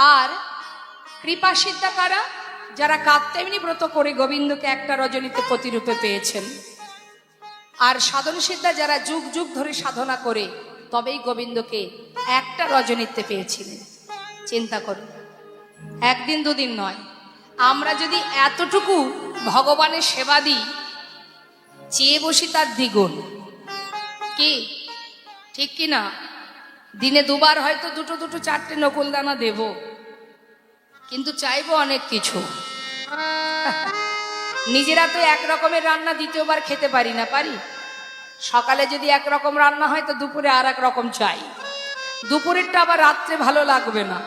আর কৃপা সিদ্ধা কারা? যারা কাত্যায়নী ব্রত করে গোবিন্দকে একটা রজনীতে প্রতিরূপে পেয়েছেন। আর সাধন সিদ্ধা যারা যুগ যুগ ধরে সাধনা করে, তবেই গোবিন্দকে একটা রজনীতে পেয়েছিলেন। চিন্তা করুন, একদিন দুদিন নয়, আমরা যদি এতটুকু ভগবানের সেবা দিই, চেয়ে বসি তার দ্বিগুণ। কি? ঠিক কি না? দিনে দুবার হয়তো দুটো দুটো চারটে নকুল দানা দেব। কিন্তু চাইব অনেক কিছু। নিজেরা তো এক রকমের রান্না দ্বিতীয়বার খেতে পারি না, পারি? সকালে যদি এক রকম রান্না হয়, তো দুপুরে আর রকম চাই। দুপুরেরটা আবার রাত্রে ভালো লাগবে না।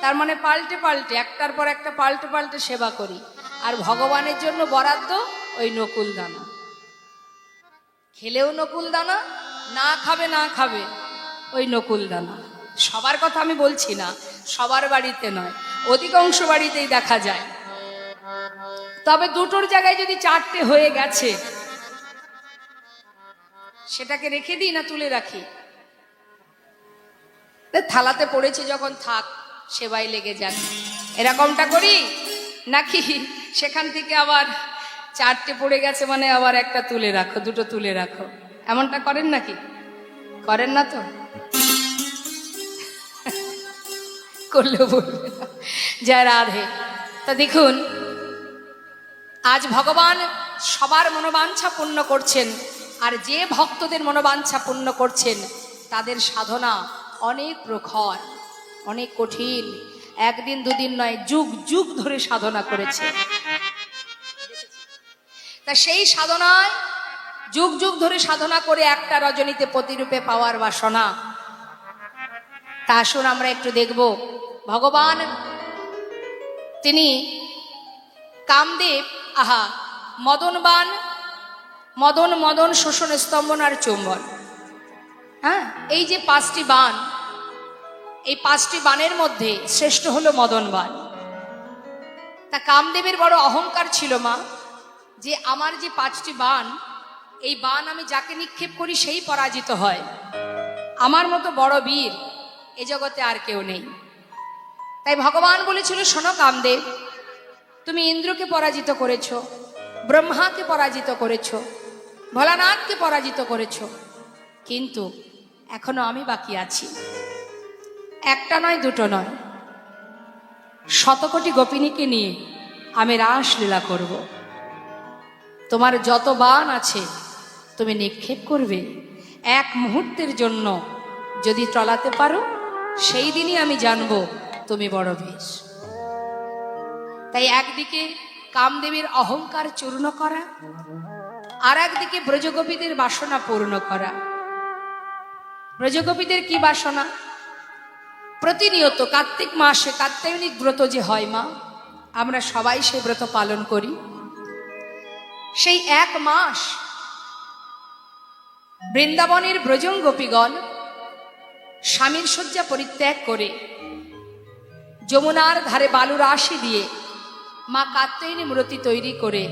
তার মানে পাল্টে পাল্টে, একটার পর একটা পাল্টে পাল্টে সেবা করি। আর ভগবানের জন্য বরাদ্দ ওই নকুল দানা। খেলেও নকুল দানা, না খাবে না খাবে, ওই নকুল দানা। সবার কথা আমি বলছি না, সবার বাড়িতে নয়। অধিকাংশ বাড়িতেই দেখা যায়। তবে দুটোর জায়গায় যদি চারটে হয়ে গেছে, সেটাকে রেখে দিই না তুলে রাখি? থালাতে পড়েছে যখন থাক, সেবাই লেগে যাক। এরকমটা করি? নাকি সেখান থেকে আবার চারটে পড়ে গেছে মানে আবার একটা তুলে রাখো, দুটো তুলে রাখো। এমনটা করেন নাকি? করেন না তো? করলেও বলবে জয় রাধে। তা দেখুন, আজ ভগবান সবার মনোবাঞ্ছা পূর্ণ করছেন, আর যে ভক্তদের মনোবাঞ্ছা পূর্ণ করছেন, তাদের সাধনা অনেক প্রখর, অনেক কঠিন, একদিন দুদিন নয়, যুগ যুগ ধরে সাধনা করেছে। তা সেই সাধনায় যুগ যুগ ধরে সাধনা করে একটা রজনীতে প্রতিরূপে পাওয়ার বাসনা। তা আসুন আমরা একটু দেখব। ভগবান। তিনি কামদেব, আহা, মদনবান, মদন মদন, শোষণ, স্তম্ভন আর চুম্বন। হ্যাঁ এই যে পাঁচটি বান, এই পাঁচটি বানের মধ্যে শ্রেষ্ঠ হলো মদন বান তা কামদেবের বড় অহংকার ছিল মা, যে আমার যে পাঁচটি বান, এই বান আমি যাকে নিক্ষেপ করি সেই পরাজিত হয়। আমার মতো বড় বীর এ জগতে আর কেউ নেই। তাই ভগবান বলেছিল, শোনো কামদেব, তুমি ইন্দ্রকে পরাজিত করেছ, ব্রহ্মাকে পরাজিত করেছ, ভোলানাথকে পরাজিত করেছ, কিন্তু এখনও আমি বাকি আছি। একটা নয়, দুটো নয়। শতকোটি গোপিনীকে নিয়ে আমি রাসলীলা করব। তোমার যত বান আছে, তুমি নিক্ষেপ করবে। এক মুহূর্তের জন্য যদি চলাতে পারো, সেই দিনই আমি জানব তুমি বড় বেশ তাই একদিকে কামদেবীর অহংকার চূর্ণ করা, আর একদিকে ব্রজগোপীদের বাসনা পূর্ণ করা। ব্রজগোপীদের কি বাসনা? প্রতিনিয়ত কার্তিক মাসে কাত্যায়নিক ব্রত যে হয় মা, আমরা সবাই সেই ব্রত পালন করি। সেই এক মাস বৃন্দাবনের ব্রজং গোপীগণ স্বামীর শয্যা পরিত্যাগ করে যমুনার ধারে বালুর আশি দিয়ে মা কাত্যায়নী মূর্তি তৈরি করে।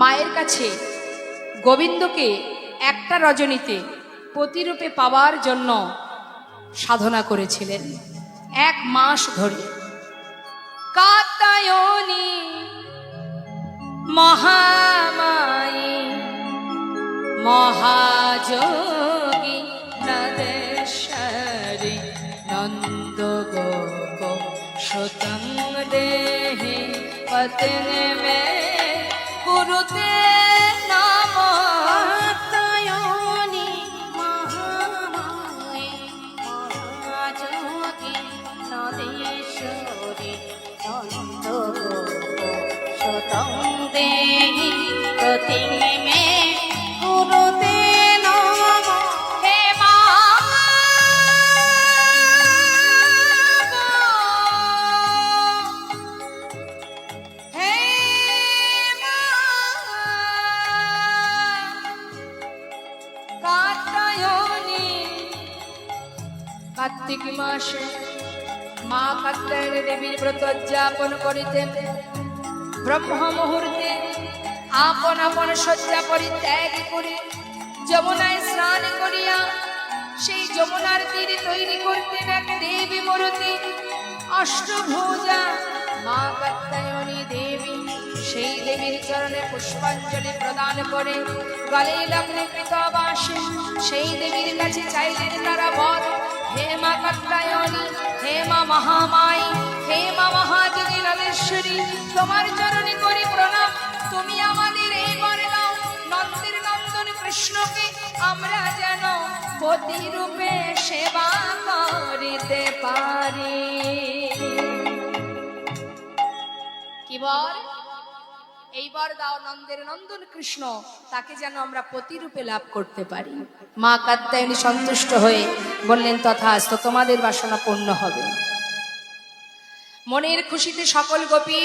মায়ের কাছে গোবিন্দকে একটা রজনীতে প্রতিরূপে পাওয়ার জন্য সাধনা করেছিলেন এক মাস ধরে। কাত্যায়নী মহামায়ী মহাযোগী দেহে পতন মে কুরুতে কার্তিক মাসে। মা কাত্যায়নী দেবীর ব্রত উদযাপন করিতেন। ব্রহ্ম মুহূর্তে আপন আপন শয্যা পরিত্যাগ করে যমুনায় স্নান করিয়া সেই যমুনার তীরে তৈরি করতেন এক দেবী মূর্তি। অষ্টভুজা মা কাত্তায়নী দেবী সেই দেবীর চরণে পুষ্পাঞ্জলি প্রদান করে গলে লগ্নে কৃতবাসে সেই দেবীর কাছে চাইলেন তারা বর হে মা কাত্তায়নী হে মা মহামাই হে মা তোমার চরণে করি প্রণাম। তুমি আমাদের এই বরে দাও নন্দের নন্দন কৃষ্ণকে, আমরা যেন পতি রূপে সেবা করিতে পারি। কি বল? এইবার দাও নন্দের নন্দন কৃষ্ণ, তাকে যেন আমরা প্রতিরূপে লাভ করতে পারি। মা কাত্যায়নী সন্তুষ্ট হয়ে বললেন তথা আস্ত তোমাদের বাসনা পূর্ণ হবে। মনের খুশিতে সকল গোপী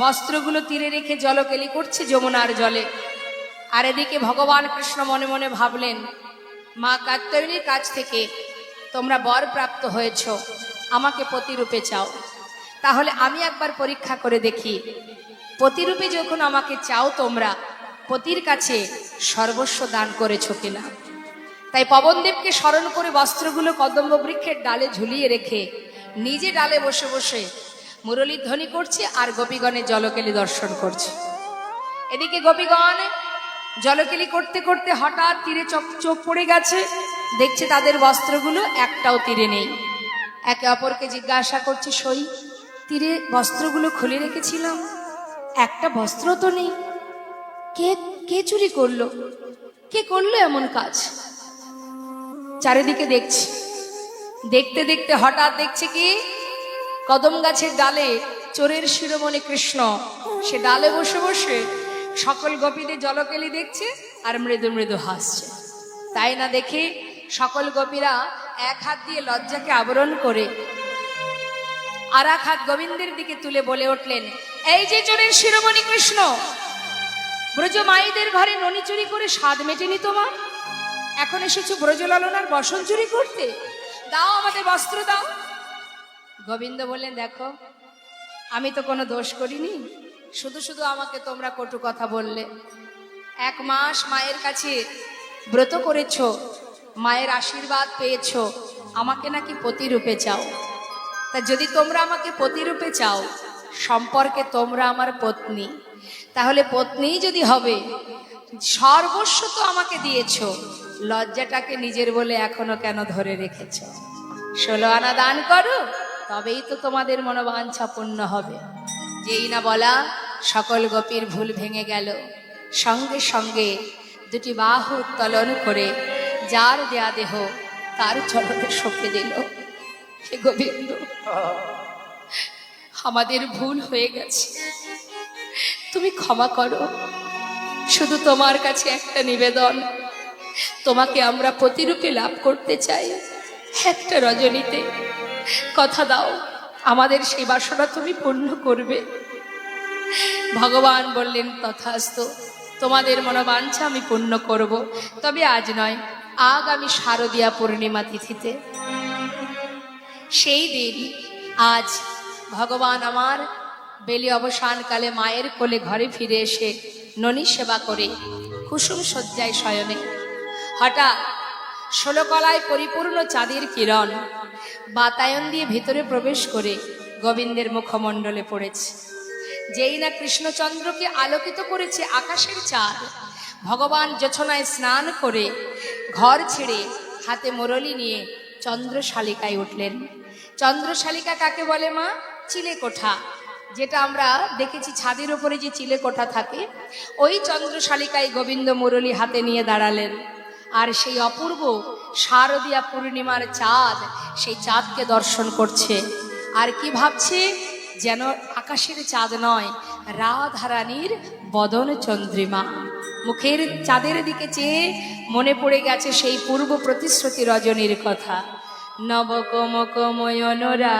বস্ত্রগুলো তীরে রেখে জলকেলি করছে যমুনার জলে। আর এদিকে ভগবান কৃষ্ণ মনে মনে ভাবলেন, মা কাত্যায়নীর কাছ থেকে তোমরা বর প্রাপ্ত হয়েছ, আমাকে প্রতিরূপে চাও। তাহলে আমি একবার পরীক্ষা করে দেখি প্রতিরূপে যখন আমাকে চাও তোমরা, পতির কাছে সর্বস্ব দান করেছ কিনা? তাই পবনদেবকে স্মরণ করে বস্ত্রগুলো কদম্ব বৃক্ষের ডালে ঝুলিয়ে রেখে নিজে ডালে বসে বসে মুরলীর ধ্বনি করছে আর গোপীগণের জলকেলি দর্শন করছে। এদিকে গোপীগণ জলকেলি করতে করতে হঠাৎ তীরে চোখ চোখ পড়ে গেছে, দেখছে তাদের বস্ত্রগুলো একটাও তীরে নেই। একে অপরকে জিজ্ঞাসা করছে, সই, তীরে বস্ত্রগুলো খুলে রেখেছিলাম? একটা বস্ত্র তো নেই। কে কে চুরি করল? কে করল এমন কাজ? চারিদিকে দেখছি। দেখতে দেখতে হঠাৎ দেখছে কি? কদম গাছের ডালে চোরের শিরোমণি কৃষ্ণ। সে ডালে বসে বসে সকল গোপীদের জলকেলি দেখছে আর মৃদু মৃদু হাসছে। তাই না দেখে সকল গোপীরা এক হাত দিয়ে লজ্জাকে আবরণ করে আর এক হাত গোবিন্দের দিকে তুলে বলে উঠলেন, এই যে চোরের শিরোমণি কৃষ্ণ, ব্রজ মাইদের ঘরে ননি চুরি করে স্বাদ মেটেনি তোমার? এখন এসেছ ব্রজলালনার বসন চুরি করতে? দাও আমাদের বস্ত্র দাও। গোবিন্দ বললেন, দেখো, আমি তো কোনো দোষ করিনি, শুধু শুধু আমাকে তোমরা কটু কথা বললে। এক মাস মায়ের কাছে ব্রত করেছ, মায়ের আশীর্বাদ পেয়েছ, আমাকে নাকি প্রতিরূপে চাও। তা যদি তোমরা আমাকে পতিরূপে চাও, সম্পর্কে তোমরা আমার পত্নী। তাহলে পত্নী যদি হবে, সর্বস্ব তো আমাকে দিয়েছ, লজ্জাটাকে নিজের বলে এখনও কেন ধরে রেখেছ? ষোলো আনা দান করো, তবেই তো তোমাদের মনোবাঞ্ছা পূর্ণ হবে। যেই না বলা, সকল গোপীর ভুল ভেঙে গেল। সঙ্গে সঙ্গে দুটি বাহু উত্তোলন করে যার দেয়া দেহ তার চরণে সঁপে দিল। হে গোবিন্দ, আমাদের ভুল হয়ে গেছে। তুমি ক্ষমা করো। শুধু তোমার কাছে একটা নিবেদন, তোমাকে আমরা প্রতিরূপে লাভ করতে চাই। একটা রজনীতে কথা দাও, আমাদের সেই বাসনা তুমি পূর্ণ করবে। ভগবান বললেন, তথাস্ত, তোমাদের মনোবাঞ্ছা আমি পূর্ণ করব। তবে আজ নয়, আগামী শারদীয়া পূর্ণিমা তিথিতে সেই দিন আজ ভগবান আমার বেলি অবসানকালে মায়ের কোলে ঘরে ফিরে এসে ননী সেবা করে কুসুম শয্যায় শয়নে। হঠাৎ ষোলকলায় পরিপূর্ণ চাঁদের কিরণ বাতায়ন দিয়ে ভিতরে প্রবেশ করে গোবিন্দের মুখমণ্ডলে পড়েছে। যেই না কৃষ্ণচন্দ্রকে আলোকিত করেছে আকাশের চাঁদ, ভগবান যোছনায় স্নান করে ঘর ছেড়ে হাতে মুরলি নিয়ে চন্দ্রশালিকায় উঠলেন। চন্দ্রশালিকা কাকে বলে মা? চিলে কোঠা যেটা আমরা দেখেছি ছাদের উপরে যে চিলে কোঠা থাকে, ওই চন্দ্রশালিকায় গোবিন্দ মুরলি হাতে নিয়ে দাঁড়ালেন। আর সেই অপূর্ব শারদীয়া পূর্ণিমার চাঁদ, সেই চাঁদকে দর্শন করছে। আর কি ভাবছে? যেন আকাশের চাঁদ নয়, রাধারানীর বদন চন্দ্রিমা। মুখের চাঁদের দিকে চেয়ে মনে পড়ে গেছে সেই পূর্ব প্রতিশ্রুতি রজনীর কথা। নবকমকময়নরাগে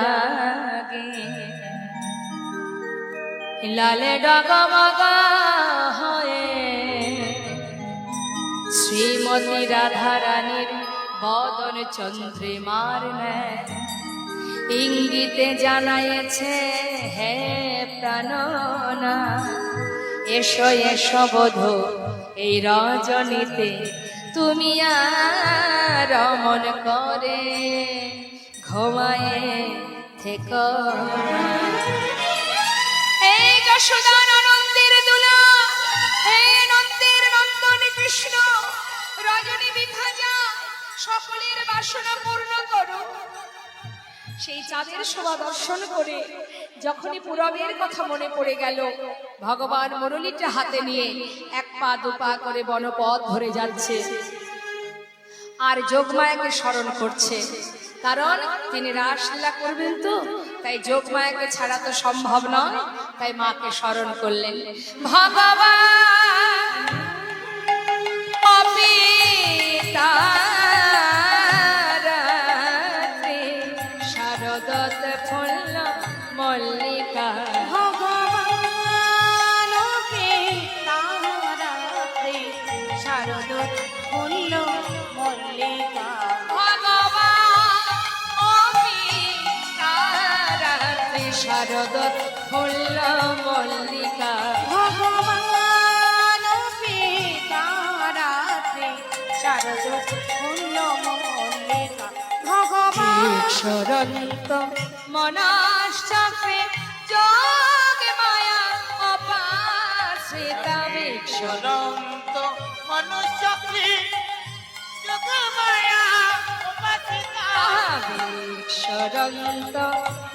লালে ডগমগা হয়ে শ্রীমতী রাধারানীর বদন চন্দ্রিমার ইঙ্গিতে জানাইছে, হে প্রাণনা, এসো এসো বোধ, এই রজনীতে তুমি আর করে ঘুমায়ে থেকো। এই যশোদা নন্দের দুলা, এই নন্দের নন্দন কৃষ্ণ, রজনী বিভাজা, সকলের বাসনা পূর্ণ করো। সেই চাঁদের শোভা দর্শন করে যখনই পুরবের কথা মনে পড়ে গেল, ভগবান মুরলিটা হাতে নিয়ে এক পা দু পা করে বনপথ ধরে যাচ্ছে। আর যোগমায়াকে স্মরণ করছে। কারণ তিনি রাসলীলা করবেন তো, তাই যোগমায়াকে ছাড়া তো সম্ভব নয়, তাই মাকে স্মরণ করলেন। ভগবান! ঈশ্বরন্ত মনাশ্চক্রে যোগ মায়া অপাশ্রিতা বিক্ষর অনন্ত মনুষ্যক্রী যোগমায়া উপাসিতা ঈশ্বরন্ত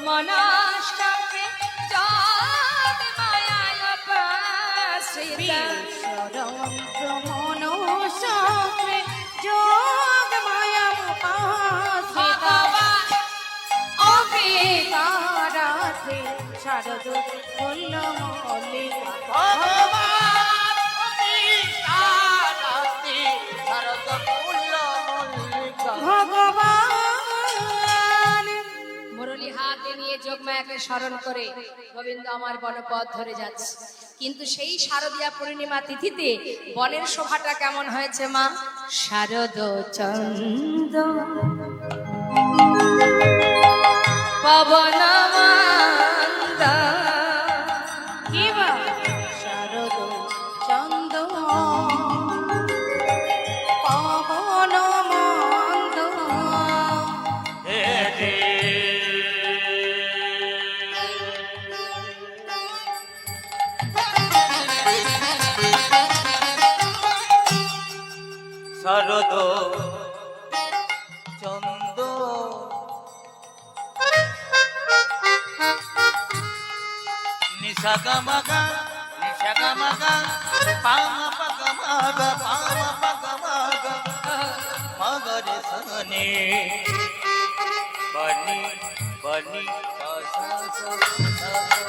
মনাশ্চক্রে যোগ মায়া অপাশ্রিতা ঈশ্বরন্ত্র মনসক্রে যোগ তারাতে শারদ ভগবান। মুরলি হাতে নিয়ে যোগমায়াকে স্মরণ করে গোবিন্দ আমার বনপথ ধরে যাচ্ছে। কিন্তু সেই শারদীয়া পূর্ণিমা তিথিতে বনের শোভাটা কেমন হয়েছে মা? শারদ চন্দ পবন কিবা Shakamaka, shakamaka, pama pakamaga, pama pakamaga, magare sane, bani, bani, sa sa sa sa.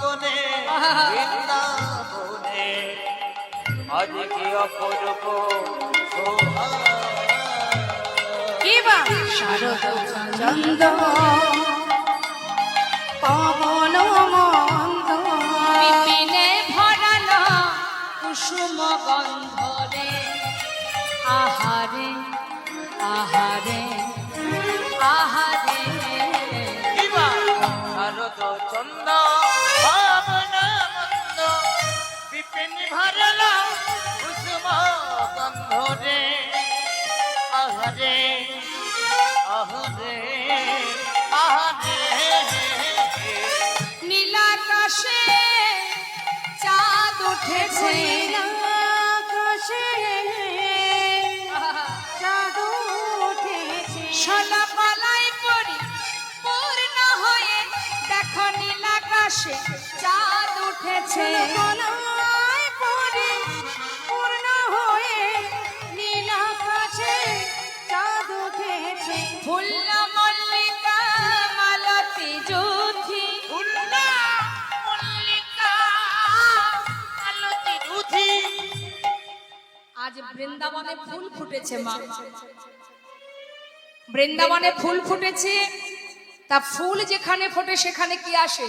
বৃন্দাবনে বৃন্দাবনে। আজ কি অপরূপ শোভা শারদ চন্দ পবন মন্দ বিপিনে ভরানো কুসুম গন্ধরে। আহারে আহারে। গন্ধরে আহরে আহরে আহরে। নীলাকাশে চাঁদ উঠেছে। আকাশে চাঁদ উঠেছে। সোনাপালাই পরি পূর্ণ হয়ে দেখো নীলাকাশে চাঁদ উঠেছে। বৃন্দাবনে ফুল ফুটেছে মা। বৃন্দাবনে ফুল ফুটেছে তা ফুল যেখানে ফোটে সেখানে কি আসে?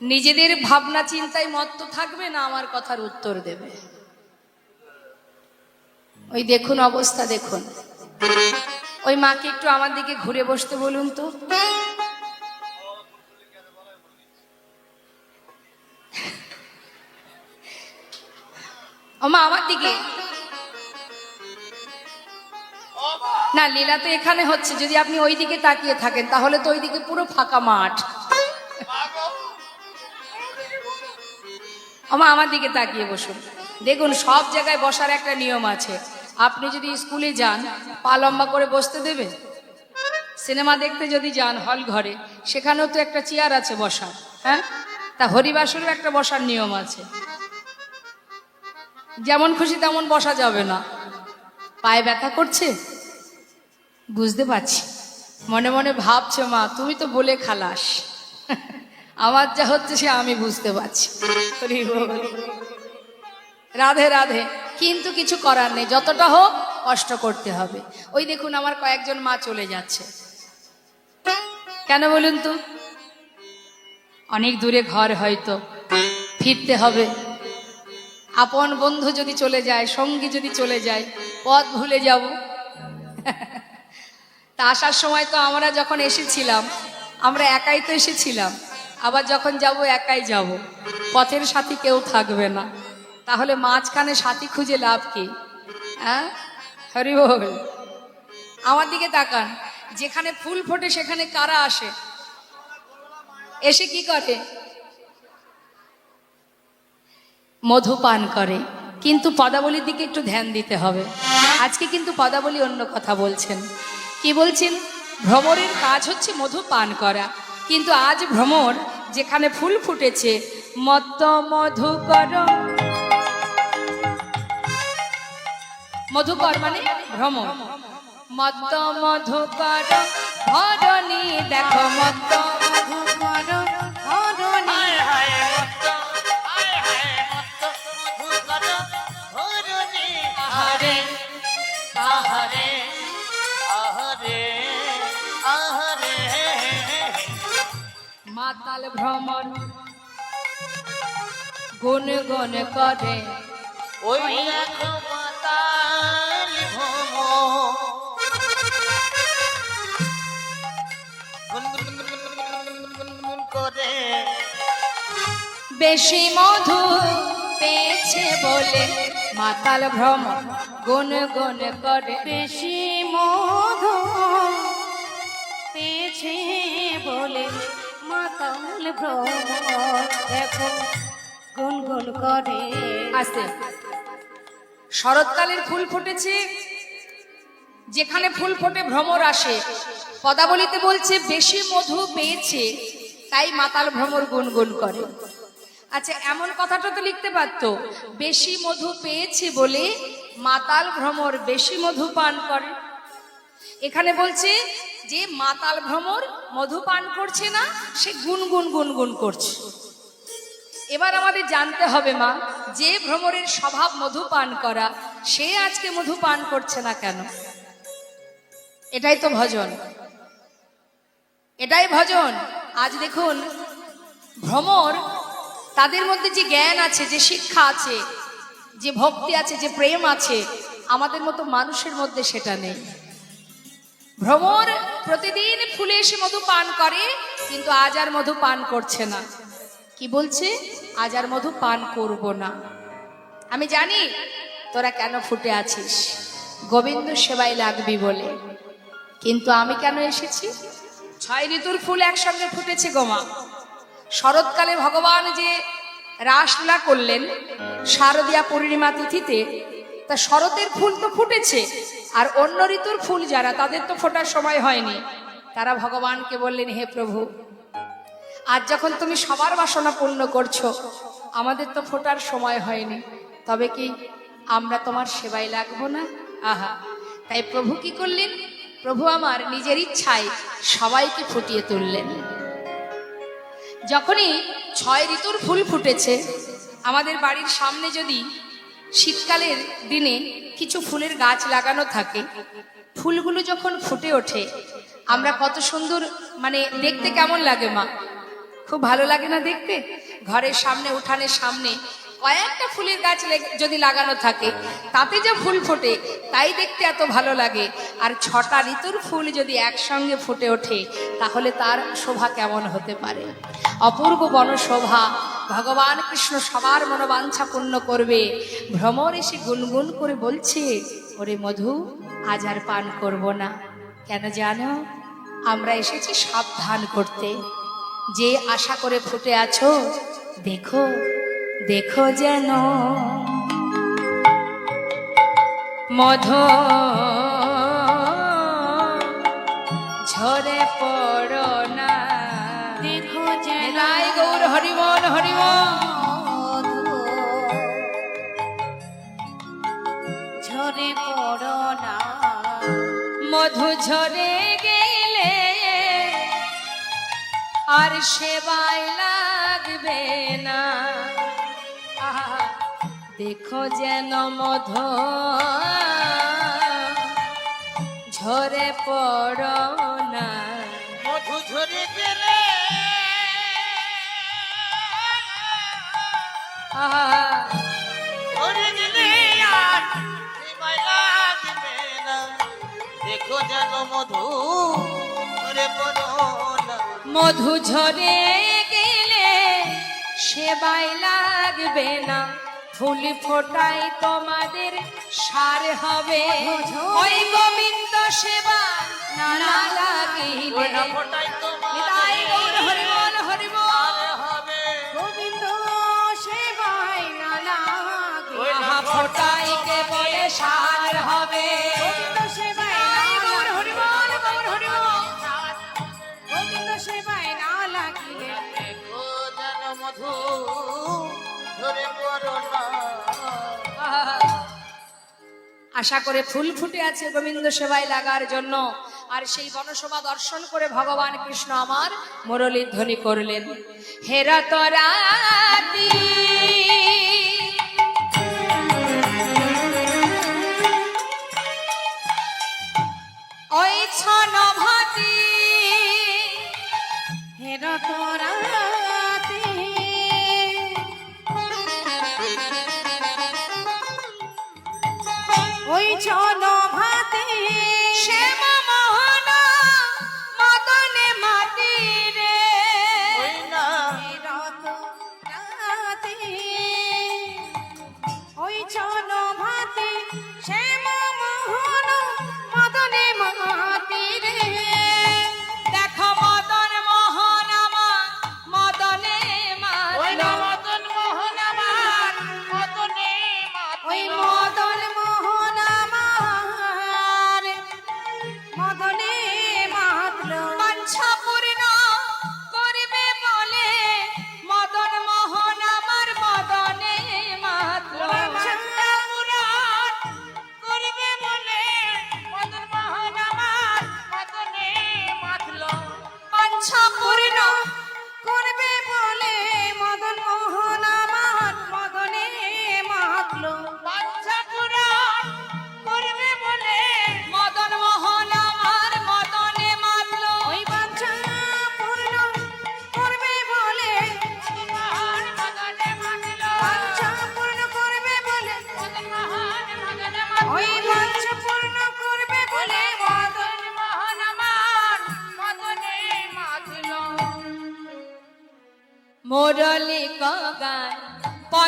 নিজেদের ভাবনা চিন্তায় মত্ত থাকবে না আমার কথার উত্তর দেবে? ওই দেখুন অবস্থা দেখুন। ওই মাকে একটু আমার দিকে ঘুরে বসতে বলুন তো। ওমা আমার দিকে। না, লীলা তো এখানে হচ্ছে, যদি আপনি ওই দিকে তাকিয়ে থাকেন, তাহলে তো ওই দিকে পুরো ফাঁকা মাঠ। আমা আমার দিকে তাকিয়ে বসুন। দেখুন, সব জায়গায় বসার একটা নিয়ম আছে। আপনি যদি স্কুলে যান, পা লম্বা করে বসতে দেবে সিনেমা দেখতে যদি যান, হল ঘরে, সেখানেও তো একটা চেয়ার আছে বসার হ্যাঁ? তা হরিবাসরেও একটা বসার নিয়ম আছে। যেমন খুশি তেমন বসা যাবে না। পায়ে ব্যথা করছে? বুঝতে পারছি। মনে মনে ভাবছে, মা, তুমি তো বলে খালাস। আমার যা হচ্ছে সে আমি বুঝতে পারছি। রাধে রাধে, কিন্তু কিছু করার নেই। যতটা হোক কষ্ট করতে হবে। ওই দেখুন, আমার কয়েকজন মা চলে যাচ্ছে। কেন বলুন তো? অনেক দূরে ঘর হয়তো। ফিরতে হবে। আপন বন্ধু যদি চলে যায়, সঙ্গী যদি চলে যায়, পথ ভুলে যাব। তা আসার সময় তো আমরা যখন এসেছিলাম, আমরা একাই তো এসেছিলাম, আবার যখন যাব একাই যাব। পথের সাথী কেউ থাকবে না। তাহলে মাঝখানে সাথী খুঁজে লাভ কি? হ্যাঁ? হরি বল। আমার দিকে তাকান। যেখানে ফুল ফোটে সেখানে কারা আসে? এসে কি করে? মধু পান করে। কিন্তু পদাবলীর দিকে একটু ধ্যান দিতে হবে। আজকে কিন্তু পদাবলী অন্য কথা বলছেন। কি বলছেন? ভ্রমরের কাজ হচ্ছে মধু পান করা। কিন্তু আজ ভ্রমর যেখানে ফুল ফুটেছে, মত্ত মধুকর মধুকর মানে ভ্রমর। মত্ত মধুকর ধরণী ভ্রমণ। গুণ গুণ করে ওই বেশি মধু পেয়েছে বলে মাতাল ভ্রম গুণ গুণ করে বেশি মধু পেয়েছে বলে গুনগুন করে। আসতে। শরৎকালের ফুল ফুটেছে, যেখানে ফুল ফোটে ভ্রমর আসে। পদাবলিতে বলছে, বেশি মধু পেয়েছে, তাই মাতাল ভ্রমর গুনগুন করে। আচ্ছা এমন কথাটা তো লিখতে পারতো, বেশি মধু পেয়েছে বলে মাতাল ভ্রমর বেশি মধু পান করে। এখানে বলছে যে মাতাল ভ্রমর মধু পান করছে না, সে গুনগুন গুনগুন করছে। এবার আমাদের জানতে হবে মা, যে ভ্রমরের স্বভাব মধু পান করা, সে আজকে মধু পান করছে না কেন? এটাই তো ভজন। এটাই ভজন। আজ দেখুন, ভ্রমর তাদের মধ্যে যে জ্ঞান আছে, যে শিক্ষা আছে, যে ভক্তি আছে, যে প্রেম আছে, আমাদের মতো মানুষের মধ্যে সেটা নেই। ভ্রমর প্রতিদিন ফুলে এসে মধু পান করে, কিন্তু আজ আর মধু পান করছে না। কি বলছে? আজ আর মধু পান করব না। আমি জানি তোরা কেন ফুটে আছিস। গোবিন্দ সেবাই লাগবি বলে। কিন্তু আমি কেন এসেছি? ছয় ঋতুর ফুল একসঙ্গে ফুটেছে গোমা শরৎকালে ভগবান যে রাসলীলা করলেন, শারদীয়া পূর্ণিমা তিথিতে তা শরতের ফুল তো ফুটেছে। আর অন্য ঋতুর ফুল যারা, তাদের তো ফোটার সময় হয়নি। তারা ভগবানকে বললেন, হে প্রভু, আজ যখন তুমি সবার বাসনা পূর্ণ করছ, আমাদের তো ফোটার সময় হয়নি। তবে কি আমরা তোমার সেবায় লাগবো না? আহা, তাই প্রভু কি করলেন? প্রভু আমার নিজের ইচ্ছায় সবাইকে ফুটিয়ে তুললেন। যখনই ছয় ঋতুর ফুল ফুটেছে, আমাদের বাড়ির সামনে যদি শীতকালের দিনে কিছু ফুলের গাছ লাগানো থাকে। ফুলগুলো যখন ফুটে ওঠে, আমরা কত সুন্দর মানে দেখতে কেমন লাগে মা। খুব ভালো লাগে না দেখতে? ঘরের সামনে, উঠানের সামনে কয়েকটা ফুলের গাছ যদি লাগানো থাকে, তাতে যে ফুল ফোটে, তাই দেখতে এত ভালো লাগে। আর ছটা ঋতুর ফুল যদি একসঙ্গে ফুটে ওঠে, তাহলে তার শোভা কেমন হতে পারে? অপূর্ব বনশোভা ভগবান কৃষ্ণ সবার মনোবাঞ্ছা পূর্ণ করবে। ভ্রমর এসে গুনগুন করে বলছে, ওরে মধু, আজ আর পান করব না। কেন জানো? আমরা এসেছি সাবধান করতে। যে আশা করে ফুটে আছো, দেখো দেখো যেন। মধ মধু ঝরে পড়ো না। মধু ঝরে গেলে আর সেবাই লাগবে না। আহা, দেখো যেন মধু। ঝরে পড়ো না। মধু ঝরে মধু ঝরে মধু গেলে সেবাই লাগবে না। ফুল ফোটাই তোমাদের সার হবে। ওই গোবিন্দ সেবা না লাগিলে। ফোটাই তোমার আশা করে ফুল ফুটে আছে গোবিন্দ সেবায় লাগার জন্য। আর সেই বনসভা দর্শন করে ভগবান কৃষ্ণ আমার মুরলীর ধ্বনি করলেন। হেরা তরাতি ছন ভাতি হের তোরাতে ওই ছন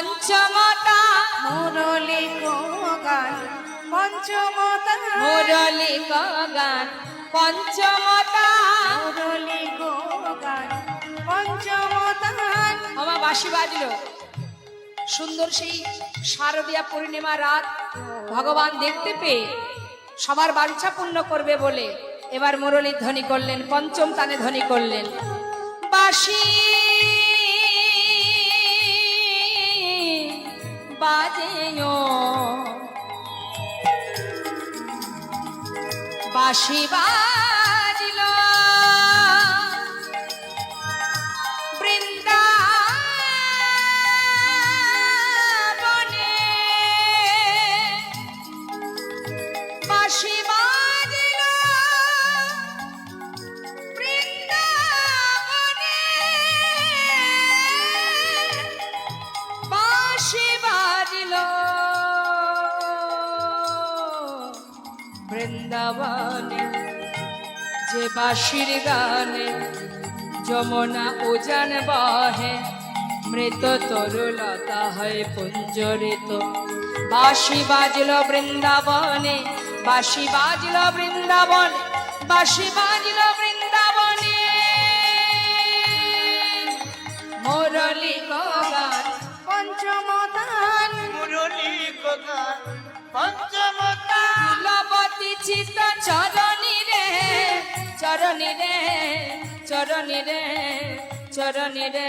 পঞ্চমতা। মুরলি গান পঞ্চমতা। মুরলি গান পঞ্চমতা। মুরলি গান পঞ্চমতা। আমার বাঁশি বাজলো। সুন্দর সেই শারদীয়া পূর্ণিমা রাত ভগবান দেখতে পেয়ে সবার বাঞ্ছা পূর্ণ করবে বলে এবার মুরলীর ধ্বনি করলেন পঞ্চম তানে ধ্বনি করলেন। বাঁশি বাজেও বাঁশি বাজল বাঁশির গানে যমুনা উজান বহে, মৃত তরুলতা হয় পুঞ্জরিত। বাঁশি বাজল বৃন্দাবনে, বাঁশি বাজল বৃন্দাবনে, বাঁশি বাজল বৃন্দাবনে। মুরলি চরণী রে চরণী রে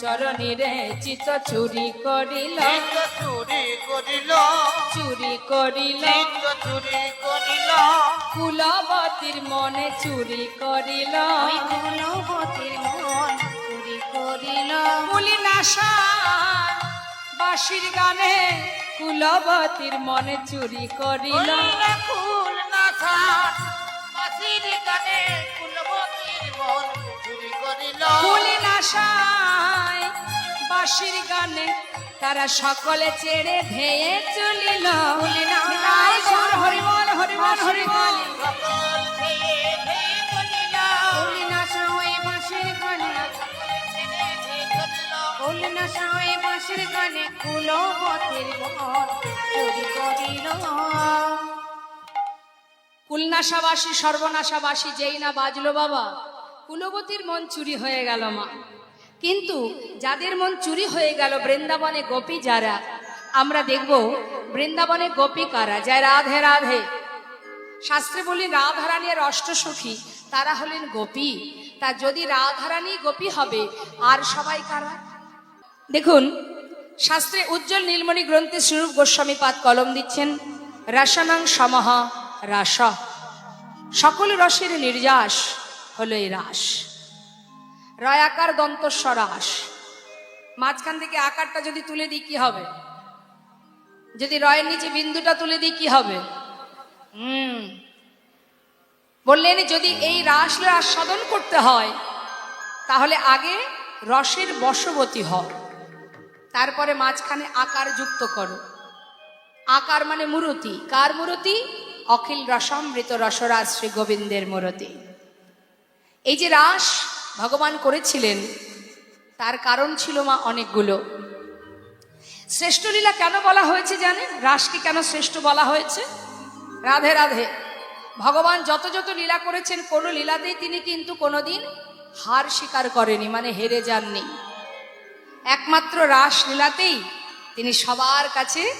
চরণী রে চিত চুরি করিল। চুরি করিল। চুরি করিল। চুরি করিল। ফুলবতীর মনে চুরি করিল। গুণবতীর মন চুরি করিল। কুলি নাশা বাঁশির গানে কুলবতীর মনে চুরি করিল। ফুল ফুল না গানে চুরি করিল। বাঁশির গানে তারা সকলে ছেড়ে ধেয়ে চলিল। হরিবল হরিবল হরিবল। বাঁশির গানে কুলবতীর মন চুরি করিল। কুলনাশাবাসী সর্বনাশাবাসী যেই না বাজলো বাবা। কুলবতীর মন চুরি হয়ে গেল মা। কিন্তু যাদের মন চুরি হয়ে গেল বৃন্দাবনে গোপী যারা, আমরা দেখব বৃন্দাবনে গোপী কারা? যায় রাধে রাধে। শাস্ত্রে বলি রাধারানীর অষ্টসখী, তারা হলেন গোপী। তা যদি রাধারানী গোপী হবে, আর সবাই কারা? দেখুন, শাস্ত্রে উজ্জ্বল নীলমণি গ্রন্থে স্বরূপ গোস্বামী পাদ কলম দিচ্ছেন, রাসানাং সমহ রাস। সকল রসের নির্যাস হলো এই রাস রয়াকার দন্তস্ব রাস মাঝখান থেকে আকারটা যদি তুলে দিই, কি হবে? যদি রয়ের নিচে বিন্দুটা তুলে দিই, কি হবে? হুম। বললেন, যদি এই রাস রাস সাধন করতে হয়, তাহলে আগে রসের বশবতী হও। তারপরে মাঝখানে আকার যুক্ত করো। আকার মানে মূরতি। কার মূরতি? অখিল রসামৃত রসরাজ শ্রী গোবিন্দের মূরতি। এই যে রাস ভগবান করেছিলেন, তার কারণ ছিল মা অনেকগুলো। শ্রেষ্ঠ লীলা কেন বলা হয়েছে জানেন? রাসকে কেন শ্রেষ্ঠ বলা হয়েছে? রাধে রাধে। ভগবান যত যত লীলা করেছেন, কোনো লীলাতেই তিনি কিন্তু কোনোদিন হার স্বীকার করেনি মানে হেরে যাননি। একমাত্র রাস লীলাতেই তিনি সবার কাছে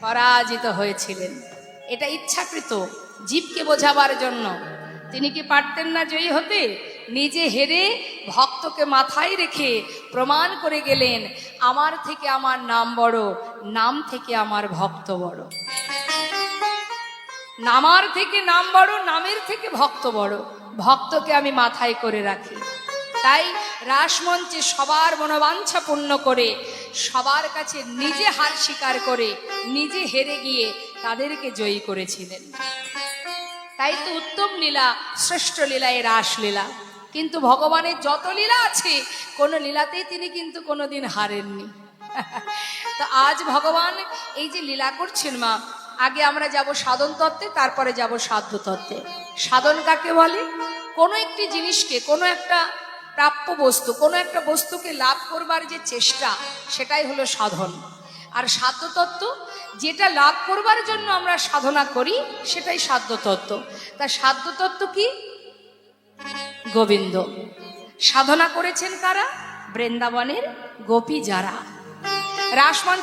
পরাজিত হয়েছিলেন। এটা ইচ্ছাকৃত, জীবকে বোঝাবার জন্য। তিনি কি পারতেন না জয়ী হতে? নিজে হেরে ভক্তকে মাথায় রেখে প্রমাণ করে গেলেন, আমার থেকে আমার নাম বড়, নাম থেকে আমার ভক্ত বড়। নামার থেকে নাম বড়, নামের থেকে ভক্ত বড়। ভক্তকে আমি মাথায় করে রাখি। তাই রাসমঞ্চে সবার মনোবাঞ্ছা পূর্ণ করে, সবার কাছে নিজে হার স্বীকার করে, নিজে হেরে গিয়ে তাদেরকে জয়ী করেছিলেন। তাই তো উত্তম লীলা, শ্রেষ্ঠ লীলা এই রাসলীলা কিন্তু ভগবানের যত লীলা আছে, কোনো লীলাতেই তিনি কিন্তু কোনোদিন হারেননি। তো আজ ভগবান এই যে লীলা করছেন মা, আগে আমরা যাব সাধন তত্ত্বে, তারপরে যাব সাধ্য তত্ত্বে। সাধন কাকে বলে? কোনো একটি জিনিসকে, কোনো একটা প্রাপ্য বস্তু, কোনো একটা বস্তুকে লাভ করবার যে চেষ্টা, সেটাই হলো সাধন। আর সাধ্যতত্ত্ব, যেটা লাভ করবার জন্য আমরা সাধনা করি, সেটাই সাধ্যতত্ত্ব। তা সাধ্যতত্ত্ব কি? গোবিন্দ। সাধনা করেছেন কারা? বৃন্দাবনের গোপী যারা। রাসমঞ্চ